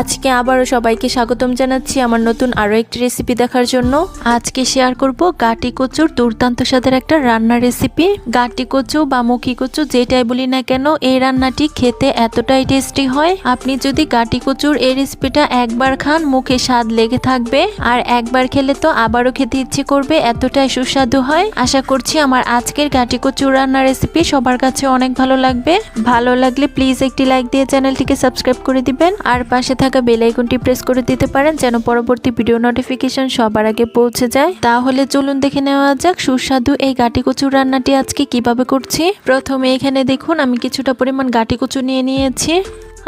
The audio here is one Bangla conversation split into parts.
আজকে আবারও সবাইকে স্বাগতম জানাচ্ছি আমার নতুন আরও একটি রেসিপি দেখার জন্য। আজকে শেয়ার করব গাটি কচুর দুর্দান্ত স্বাদের একটা রান্নার রেসিপি গাটি কচু বা মুখি কচু যেটাই বলি না কেন, এই রান্নাটি খেতে এতটাই টেস্টি হয়। আপনি যদি গাটি কচুর এই রেসিপিটা একবার খান, মুখে স্বাদ লেগে থাকবে। আর একবার খেলে তো আবারও খেতে ইচ্ছে করবে, এতটাই সুস্বাদু হয়। আশা করছি আমার আজকের গাটি কচুর রান্নার রেসিপি সবার কাছে অনেক ভালো লাগবে। ভালো লাগলে প্লিজ একটি লাইক দিয়ে চ্যানেলটিকে সাবস্ক্রাইব করে দিবেন। আর পাশে থাকা বেল আইকনটি প্রেস করে দিতে পারেন যেন পরবর্তী ভিডিও নোটিফিকেশন সবার আগে পৌঁছে যায়। তাহলে চলুন দেখে নেওয়া যাক সুস্বাদু এই গাটি কচুর রান্নাটি আজকে কীভাবে করছি। প্রথমে এখানে দেখুন, আমি কিছুটা পরিমাণ গাটি কচু নিয়ে নিয়েছি।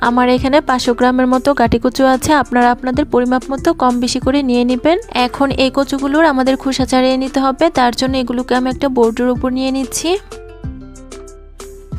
আমার এখানে পাঁচশো গ্রামের মতো গাটি কচু আছে, আপনারা আপনাদের পরিমাপ মতো কম বেশি করে নিয়ে নেবেন। এখন এই কচুগুলোর আমাদের খোসা ছাড়িয়ে নিতে হবে, তার জন্য এগুলোকে আমি একটা বোর্ডের উপর নিয়ে নিচ্ছি।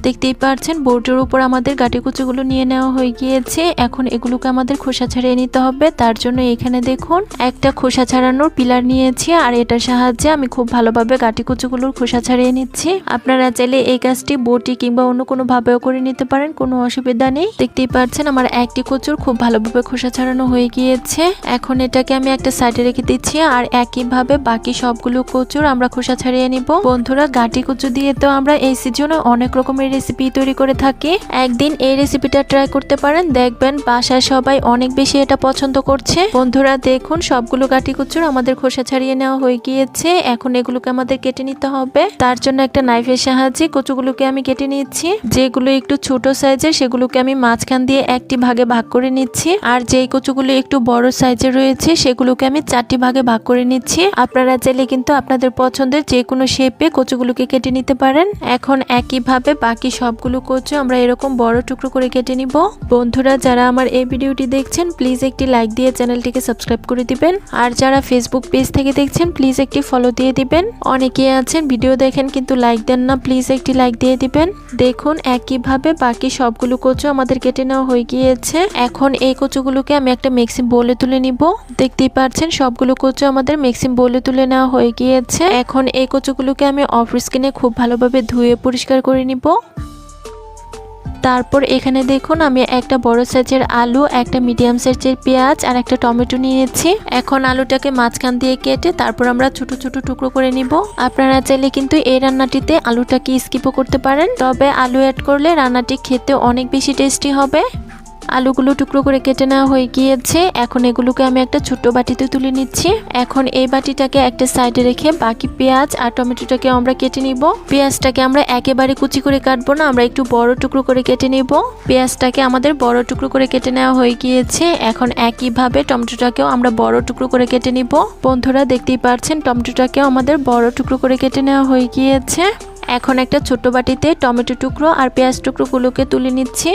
দেখতেই পারছেন, বোর্ডের উপর আমাদের গাটি কুচুগুলো নিয়ে নেওয়া হয়ে গিয়েছে। এখন এগুলোকে আমাদের খোসা ছাড়িয়ে নিতে হবে। তার জন্য এখানে দেখুন, একটা খোসা ছাড়ানোর পিলার নিয়েছি আর এটার সাহায্যে আমি খুব ভালোভাবে গাটি কুচুগুলোর খোসা ছাড়িয়ে নিচ্ছি। আপনারা চাইলে এই কাজটি বটি কিংবা অন্য কোনো ভাবেও করে নিতে পারেন, কোনো অসুবিধা নেই। দেখতেই পাচ্ছেন, আমার একটি কচুর খুব ভালোভাবে খোসা ছাড়ানো হয়ে গিয়েছে। এখন এটাকে আমি একটা সাইডে রেখে দিচ্ছি আর একইভাবে বাকি সবগুলো কচুর আমরা খোসা ছাড়িয়ে নিব। বন্ধুরা গাটি কচু দিয়ে তো আমরা এই সিজনে অনেক রকমের রেসিপি তৈরি করে থাকি। একদিন এই রেসিপিটা ট্রাই করতে পারেন। দেখবেন বাসায় সবাই অনেক বেশি এটা পছন্দ করছে। বন্ধুরা, দেখুন, সবগুলো গাটি কুচুর আমাদের খোসা ছাড়িয়ে নেওয়া হয়ে গিয়েছে। এখন এগুলোকে আমাদের কেটে নিতে হবে। তার জন্য একটা নাইফের সাহায্যে কচুগুলোকে আমি কেটে নিচ্ছি। যেগুলো একটু ছোট সাইজের সেগুলোকে আমি মাঝখান দিয়ে একটি ভাগে ভাগ করে নিচ্ছি। আর যেই কচুগুলো একটু বড় সাইজের রয়েছে, সেগুলোকে আমি চারটি ভাগে ভাগ করে নিচ্ছি। আপনারা চাইলে কিন্তু আপনাদের পছন্দের যে কোনো শেপে কচুগুলোকে কেটে নিতে পারেন। এখন একইভাবে বাকি সবগুলো কচু আমরা এরকম বড় টুকরো করে কেটে নিব। বন্ধুরা, যারা আমার এই ভিডিওটি দেখছেন প্লিজ একটি লাইক দিয়ে চ্যানেলটিকে সাবস্ক্রাইব করে দিবেন। আর যারা ফেসবুক পেজ থেকে দেখছেন প্লিজ একটি ফলো দিয়ে দিবেন। অনেকে আছেন ভিডিও দেখেন, কিন্তু লাইক দেন না প্লিজ একটি লাইক দিয়ে দিবেন। দেখুন, একইভাবে বাকি সবগুলো কচু আমাদের কেটে নেওয়া হয়ে গিয়েছে। এখন এই কচুগুলোকে আমি একটা মিক্সিং বলে তুলে নিব। দেখতেই পাচ্ছেন, সবগুলো কচু আমাদের মিক্সিং বলে তুলে নেওয়া হয়ে গিয়েছে। এখন এই কচুগুলোকে আমি অফ স্ক্রিনে খুব ভালোভাবে ধুয়ে পরিষ্কার করে নিব। তারপর এখানে দেখুন আমি একটা বড় সাইজের আলু, একটা মিডিয়াম সাইজের পেঁয়াজ আর একটা টমেটো নিয়েছি। এখন আলুটাকে মাঝখান দিয়ে কেটে তারপর আমরা ছোট ছোট টুকরো করে নিব। আপনারা চাইলে কিন্তু এই রান্নাটিতে আলুটাকে স্কিপও করতে পারেন। তবে আলু অ্যাড করলে রান্নাটি খেতে অনেক বেশি টেস্টি হবে। আলুগুলো টুকরো করে কেটে নেওয়া হয়ে গিয়েছে। এখন এগুলোকে আমি একটা ছোট্ট বাটিতে তুলে নিচ্ছি। এখন এই বাটিটাকে একটা সাইডে রেখে বাকি পেঁয়াজ আর টমেটোটাকে আমরা কেটে নিব। পেঁয়াজটাকে আমরা একেবারে কুচি করে কাটবো না, আমরা একটু বড় টুকরো করে কেটে নিব। পেঁয়াজটাকে আমাদের বড় টুকরো করে কেটে নেওয়া হয়ে গিয়েছে। এখন একইভাবে টমেটোটাকেও আমরা বড় টুকরো করে কেটে নিব। বন্ধুরা দেখতেই পাচ্ছেন টমেটোটাকেও আমাদের বড় টুকরো করে কেটে নেওয়া হয়ে গিয়েছে। এখন একটা ছোট্ট বাটিতে টমেটো টুকরো আর পেঁয়াজ টুকরোগুলোকে তুলে নিচ্ছি।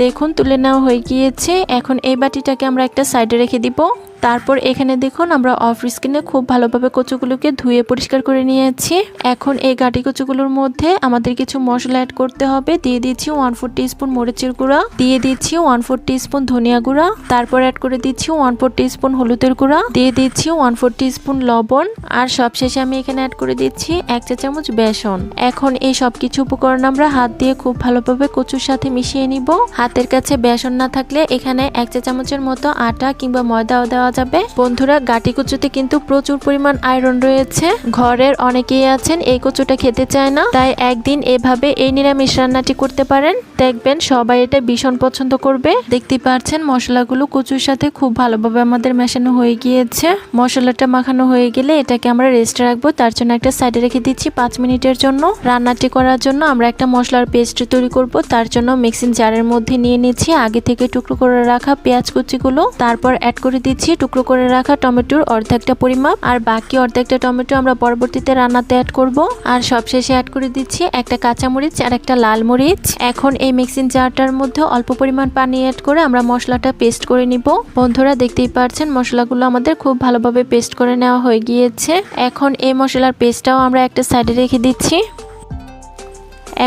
দেখুন তুলে নেওয়া হয়ে গিয়েছে। এখন এই বাটিটাকে আমরা একটা সাইডে রেখে দিব। তারপর এখানে দেখুন আমরা অফ স্ক্রিনে খুব ভালোভাবে কচুগুলোকে ধুয়ে পরিষ্কার করে নিয়েছি। এখন এই গাটি কচুগুলোর মধ্যে আমাদের কিছু মশলা অ্যাড করতে হবে। দিয়ে দিচ্ছি ওয়ান ফোর স্পুন মরিচের গুঁড়া। দিয়ে দিচ্ছি ওয়ান ফোর স্পুন ধনিয়া গুঁড়া। তারপর অ্যাড করে দিচ্ছি ওয়ান ফোর স্পুন হলুদের গুঁড়া। দিয়ে দিচ্ছি ওয়ান ফোর স্পুন লবণ। আর সবশেষে আমি এখানে অ্যাড করে দিচ্ছি এক চা চামচ বেসন। এখন এই সব কিছু উপকরণ আমরা হাত দিয়ে খুব ভালোভাবে কচুর সাথে মিশিয়ে নিব। হাতের কাছে বেসন না থাকলে এখানে এক চা চামচের মতো আটা কিংবা ময়দাও দেওয়া যাবে। বন্ধুরা গাটি কচুতে কিন্তু প্রচুর পরিমাণ আয়রন রয়েছে। ঘরের অনেকেই আছেন, এই কচুটা খেতে চায় না। তাই একদিন এভাবে এই নিরামিষ রান্নাটি করতে পারেন। দেখবেন সবাই এটা ভীষণ পছন্দ করবে। দেখতে পাচ্ছেন, মশলাগুলো কচুর সাথে খুব ভালোভাবে আমাদের মেশানো হয়ে গিয়েছে। মশলাটা মাখানো হয়ে গেলে এটাকে আমরা রেস্টে রাখব। তার জন্য একটা সাইডে রেখে দিচ্ছি পাঁচ মিনিটের জন্য। রান্নাটি করার জন্য আমরা একটা মশলার পেস্ট তৈরি করব। তার জন্য মিক্সিং জারের মধ্যে নিয়ে নিচ্ছি। আগে থেকে টুকরো করে রাখা পেঁয়াজ কুচিগুলো। তারপর অ্যাড করে দিচ্ছি টুকরো করে রাখা টমেটোর অর্ধেকটা পরিমাপ, আর বাকি অর্ধেকটা টমেটো আমরা পরবর্তীতে রান্নাতে অ্যাড করব। আর সবশেষে অ্যাড করে দিচ্ছি একটা কাঁচামরিচ আর একটা লাল মরিচ। এখন এই মিক্সিং জারটার মধ্যে অল্প পরিমাণ পানি অ্যাড করে আমরা মশলাটা পেস্ট করে নিব। বন্ধুরা, দেখতেই পাচ্ছেন মশলাগুলো আমাদের খুব ভালোভাবে পেস্ট করে নেওয়া হয়ে গিয়েছে। এখন এই মশলার পেস্টটাও আমরা একটা সাইডে রেখে দিচ্ছি।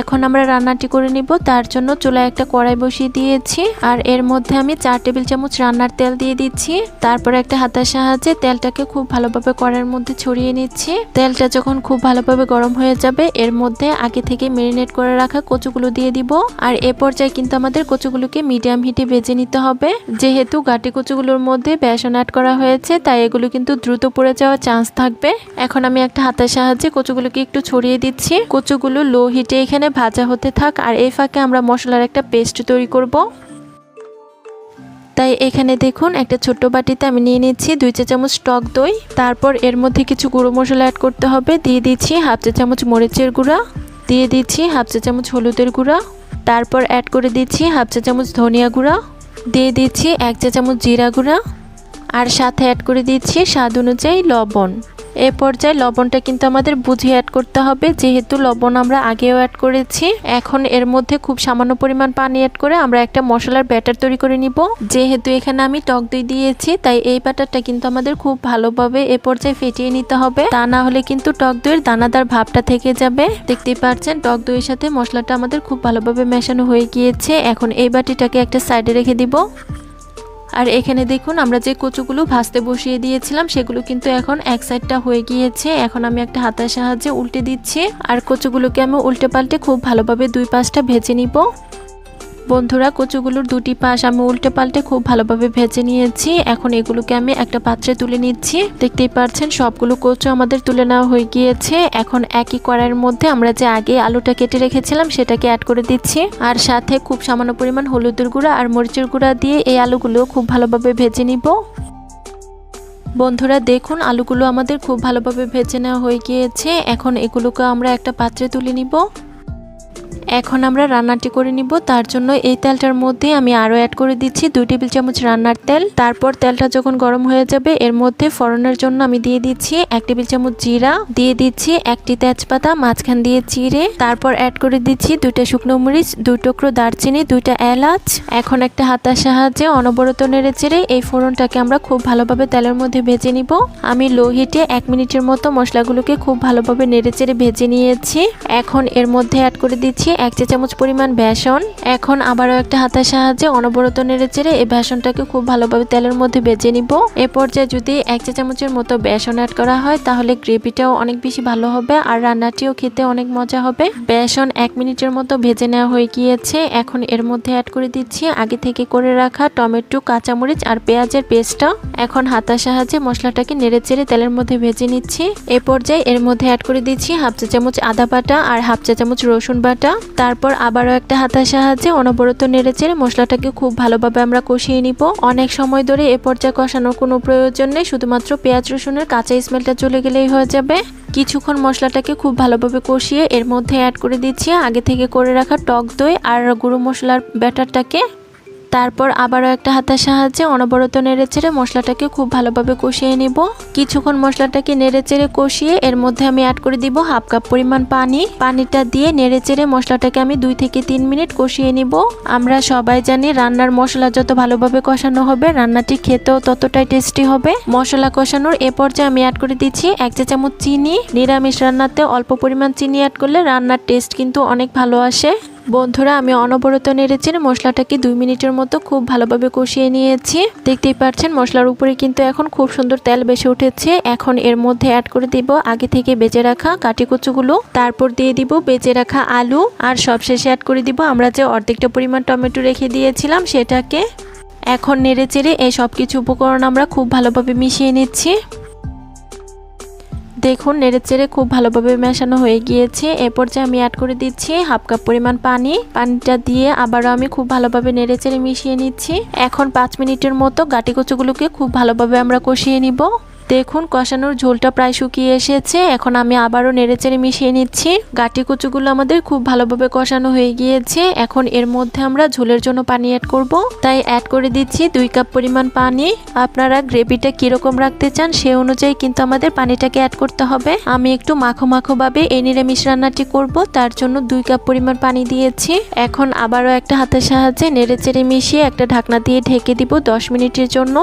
এখন আমরা রান্নাটি করে নিব। তার জন্য চুলায় একটা কড়াই বসিয়ে দিয়েছি। আর এর মধ্যে আমি চার টেবিল চামচ রান্নার তেল দিয়ে দিচ্ছি। তারপর একটা হাতার সাহায্যে তেলটাকে খুব ভালোভাবে কড়াইয়ের মধ্যে ছড়িয়ে নিচ্ছি। তেলটা যখন খুব ভালোভাবে গরম হয়ে যাবে, এর মধ্যে আগে থেকে মেরিনেট করে রাখা কচুগুলো দিয়ে দিব। আর এ পর্যায়ে কিন্তু আমাদের কচুগুলোকে মিডিয়াম হিটে ভেজে নিতে হবে। যেহেতু গাটি কচুগুলোর মধ্যে বেসন অ্যাড করা হয়েছে, তাই এগুলো কিন্তু দ্রুত পড়ে যাওয়ার চান্স থাকবে। এখন আমি একটা হাতের সাহায্যে কচুগুলোকে একটু ছড়িয়ে দিচ্ছি। কচুগুলো লো হিটে এখানে ভাজা হতে থাক আর এই ফাঁকে আমরা মশলার একটা পেস্ট তৈরি করব। তাই এখানে দেখুন একটা ছোট্ট বাটিতে আমি নিয়ে নিচ্ছি দুই চা চামচ টক দই। তারপর এর মধ্যে কিছু গুঁড়ো মশলা অ্যাড করতে হবে। দিয়ে দিচ্ছি হাফ চা চামচ মরিচের গুঁড়া। দিয়ে দিচ্ছি হাফ চা চামচ হলুদের গুঁড়া। তারপর অ্যাড করে দিচ্ছি হাফ চা চামচ ধনিয়া গুঁড়া। দিয়ে দিচ্ছি এক চা চামচ জিরা গুঁড়া। আর সাথে অ্যাড করে দিচ্ছি স্বাদ অনুযায়ী লবণ। এ পর্যায়ে লবণটা কিন্তু আমাদের বুঝে অ্যাড করতে হবে। যেহেতু লবণ আমরা আগেও অ্যাড করেছি, এখন এর মধ্যে খুব সামান্য পরিমাণ পানি অ্যাড করে আমরা একটা মশলার ব্যাটার তৈরি করে নিব। যেহেতু এখানে আমি টক দই দিয়েছি, তাই এই ব্যাটারটা কিন্তু আমাদের খুব ভালোভাবে এ পর্যায়ে ফেটিয়ে নিতে হবে। তা না হলে কিন্তু টক দইয়ের দানাদার ভাবটা থেকে যাবে। দেখতেই পাচ্ছেন টক দইয়ের সাথে মশলাটা আমাদের খুব ভালোভাবে মেশানো হয়ে গিয়েছে। এখন এই বাটিটাকে একটা সাইডে রেখে দিব। আর এখানে দেখুন, আমরা যে কচুগুলো ভাজতে বসিয়ে দিয়েছিলাম, সেগুলো কিন্তু এখন এক সাইডটা হয়ে গিয়েছে। এখন আমি একটা হাতের সাহায্যে উল্টে দিচ্ছি। আর কচুগুলোকে আমি উল্টে পাল্টে খুব ভালোভাবে দুই পাশটা ভেজে নিব। বন্ধুরা, কচুগুলোর দুটি পাশ আমি উল্টে পাল্টে খুব ভালোভাবে ভেজে নিয়েছি। এখন এগুলোকে আমি একটা পাত্রে তুলে নিচ্ছি। দেখতেই পাচ্ছেন সবগুলো কচু আমাদের তুলে নেওয়া হয়ে গিয়েছে। এখন একই কড়াইয়ের মধ্যে আমরা যে আগে আলুটা কেটে রেখেছিলাম, সেটাকে অ্যাড করে দিচ্ছি। আর সাথে খুব সামান্য পরিমাণ হলুদের গুঁড়া আর মরিচের গুঁড়া দিয়ে এই আলুগুলো খুব ভালোভাবে ভেজে নিব। বন্ধুরা, দেখুন, আলুগুলো আমাদের খুব ভালোভাবে ভেজে নেওয়া হয়ে গিয়েছে। এখন এগুলোকে আমরা একটা পাত্রে তুলে নিব। এখন আমরা রান্নাটি করে নিব। তার জন্য এই তেলটার মধ্যে আমি আরও অ্যাড করে দিচ্ছি দুই টেবিল চামচ রান্নার তেল। তারপর তেলটা যখন গরম হয়ে যাবে, এর মধ্যে ফোড়নের জন্য আমি দিয়ে দিচ্ছি এক টেবিল চামচ জিরা, দিয়ে দিচ্ছি একটি তেজপাতা, মাঝখান দিয়ে চিড়ে। তারপর অ্যাড করে দিচ্ছি দুইটা শুকনো মরিচ দুই টুকরো দারচিনি, দুইটা এলাচ। এখন একটা হাতার সাহায্যে অনবরত নেড়ে চেড়ে এই ফোড়নটাকে আমরা খুব ভালোভাবে তেলের মধ্যে ভেজে নিব। আমি লো হিটে এক মিনিটের মতো মশলাগুলোকে খুব ভালোভাবে নেড়ে চেড়ে ভেজে নিয়েছি। এখন এর মধ্যে অ্যাড করে দিচ্ছি এক চা চামচ পরিমাণ বেসন। এখন আবারও একটা হাতের সাহায্যে অনবরত নেড়ে চেড়ে এই বেসনটাকে খুব ভালোভাবে তেলের মধ্যে বেজে নিব। এ পর্যায়ে যদি এক চা চামচের মতো বেসন অ্যাড করা হয়, তাহলে গ্রেভিটাও অনেক বেশি ভালো হবে আর রান্নাটিও খেতে অনেক মজা হবে। বেসন এক মিনিটের মতো ভেজে নেওয়া হয়ে গিয়েছে। এখন এর মধ্যে অ্যাড করে দিচ্ছি আগে থেকে করে রাখা টমেটো, কাঁচামরিচ আর পেঁয়াজের পেস্টটা এখন হাতার সাহায্যে মশলাটাকে নেড়ে চেড়ে তেলের মধ্যে ভেজে নিচ্ছি। এ পর্যায়ে এর মধ্যে অ্যাড করে দিচ্ছি হাফ চা চামচ আদা বাটা আর হাফ চা চামচ রসুন বাটা। তারপর আবারও একটা হাতার সাহায্যে অনবরত নেড়ে চেড়ে মশলাটাকে খুব ভালোভাবে আমরা কষিয়ে নিব। অনেক সময় ধরে এ পর্যায়ে কষানোর কোনো প্রয়োজন নেই, শুধুমাত্র পেঁয়াজ, রসুনের কাঁচা স্মেলটা চলে গেলেই হয়ে যাবে। কিছুক্ষণ মশলাটাকে খুব ভালোভাবে কষিয়ে এর মধ্যে অ্যাড করে দিচ্ছি। আগে থেকে করে রাখা টক দই আর গুঁড়ো মশলার ব্যাটারটাকে তারপর আবারও একটা হাতের সাহায্যে অনবরত নেড়ে চেড়ে মশলাটাকে খুব ভালোভাবে কষিয়ে নিব। কিছুক্ষণ মশলাটাকে নেড়ে চেড়ে কষিয়ে এর মধ্যে আমি অ্যাড করে দিব হাফ কাপ পরিমাণ পানি। পানিটা দিয়ে নেড়ে চেড়ে মশলাটাকে আমি দুই থেকে তিন মিনিট কষিয়ে নিব। আমরা সবাই জানি রান্নার মশলা যত ভালোভাবে কষানো হবে, রান্নাটি খেতেও ততটাই টেস্টি হবে। মশলা কষানোর এ পর্যায়ে আমি অ্যাড করে দিচ্ছি এক চা চামচ চিনি। নিরামিষ রান্নাতে অল্প পরিমাণ চিনি অ্যাড করলে রান্নার টেস্ট কিন্তু অনেক ভালো আসে। বন্ধুরা, আমি অনবরত নেড়েছি মশলাটাকে দুই মিনিটের মতো খুব ভালোভাবে কষিয়ে নিয়েছি। দেখতেই পাচ্ছেন, মশলার উপরে কিন্তু এখন খুব সুন্দর তেল বেশি উঠেছে। এখন এর মধ্যে অ্যাড করে দিব আগে থেকে বেজে রাখা কাটি কুচুগুলো। তারপর দিয়ে দিব বেজে রাখা আলু। আর সবশেষে অ্যাড করে দিব আমরা যে অর্ধেকটা পরিমাণ টমেটো রেখে দিয়েছিলাম সেটাকে। এখন নেড়ে চেড়ে এই সব কিছু উপকরণ আমরা খুব ভালোভাবে মিশিয়ে নিচ্ছি। দেখুন, নেড়ে চেড়ে খুব ভালোভাবে মেশানো হয়ে গিয়েছে। এরপর যে আমি অ্যাড করে দিচ্ছি হাফ কাপ পরিমাণ পানি। পানিটা দিয়ে আবারও আমি খুব ভালোভাবে নেড়ে চেড়ে মিশিয়ে নিচ্ছি। এখন পাঁচ মিনিটের মতো গাটি কচুগুলোকে খুব ভালোভাবে আমরা কষিয়ে নিব। দেখুন, কষানোর ঝোলটা প্রায় শুকিয়ে এসেছে। এখন আমি আবারও নেড়েচেড়ে মিশিয়ে নিচ্ছি। গাটি কুচুগুলো আমাদের খুব ভালোভাবে কষানো হয়ে গিয়েছে। এখন এর মধ্যে আমরা ঝোলের জন্য পানি অ্যাড করব। তাই অ্যাড করে দিচ্ছি দুই কাপ পরিমাণ পানি। আপনারা গ্রেভিটা কীরকম রাখতে চান সে অনুযায়ী কিন্তু আমাদের পানিটাকে অ্যাড করতে হবে। আমি একটু মাখো মাখোভাবে এই নিরামিষ রান্নাটি করব। তার জন্য দুই কাপ পরিমাণ পানি দিয়েছি। এখন আবারও একটা হাতের সাহায্যে নেড়েচেড়ে মিশিয়ে একটা ঢাকনা দিয়ে ঢেকে দিব দশ মিনিটের জন্য।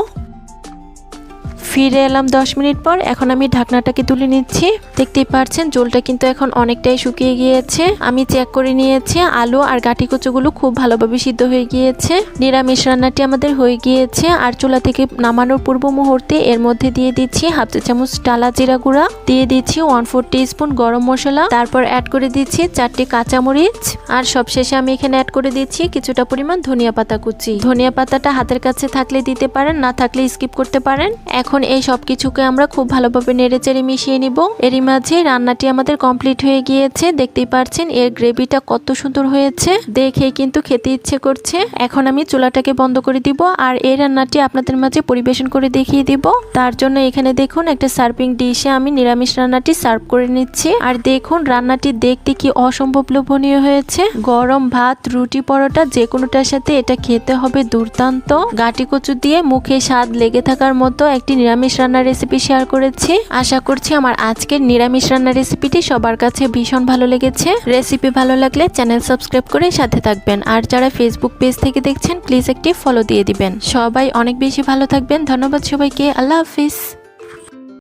ফিরে এলাম দশ মিনিট পর। এখন আমি ঢাকনাটাকে তুলে নিচ্ছি। দেখতেই পারছেন, জলটা কিন্তু এখন অনেকটাই শুকিয়ে গিয়েছে। আমি চেক করে নিয়েছি, আলু আর গাটি কচুগুলো খুব ভালোভাবে সিদ্ধ হয়ে গিয়েছে। নিরামিষ রান্নাটি আমাদের হয়ে গিয়েছে। আর চুলা থেকে নামানোর পূর্ব মুহূর্তে এর মধ্যে দিয়ে দিচ্ছি হাফ চা চামচ টালা জিরা গুঁড়া। দিয়ে দিচ্ছি ওয়ান ফোর স্পুন গরম মশলা। তারপর অ্যাড করে দিচ্ছি চারটি কাঁচামরিচ। আর সবশেষে আমি এখানে অ্যাড করে দিচ্ছি কিছুটা পরিমাণ ধনিয়া পাতা কুচি। ধনিয়া পাতাটা হাতের কাছে থাকলে দিতে পারেন, না থাকলে স্কিপ করতে পারেন। এখন এই সব কিছুকে আমরা খুব ভালোভাবে নেড়েচেড়ে মিশিয়ে নিব। এরই মাঝে রান্নাটি আমাদের কমপ্লিট হয়ে গিয়েছে। দেখতেই পারছেন, এর গ্রেভিটা কত সুন্দর হয়েছে। দেখে কিন্তু খেতে ইচ্ছে করছে। এখন আমি চুলাটাকে বন্ধ করে দিব আর এই রান্নাটি আপনাদের মাঝে পরিবেশন করে দেখিয়ে দিব। তার জন্য এখানে দেখুন, একটা সার্ভিং ডিশে আমি নিরামিষ রান্নাটি সার্ভ করে নিচ্ছি। আর দেখুন, রান্নাটি দেখতে কি অসম্ভব লোভনীয় হয়েছে। গরম ভাত, রুটি, পরোটা যে কোনোটার সাথে এটা খেতে হবে দুর্দান্ত। গাটি কচু দিয়ে মুখে স্বাদ লেগে থাকার মতো একটি নিরামিষ রান্নার রেসিপি শেয়ার করেছি। আশা করছি আমার আজকের নিরামিষ রান্নার রেসিপিটি সবার কাছে ভীষণ ভালো লেগেছে। রেসিপি ভালো লাগলে চ্যানেল সাবস্ক্রাইব করে সাথে থাকবেন। আর যারা ফেসবুক পেজ থেকে দেখছেন প্লিজ একটি ফলো দিয়ে দিবেন। সবাই অনেক বেশি ভালো থাকবেন। ধন্যবাদ সবাইকে। আল্লাহ হাফিজ।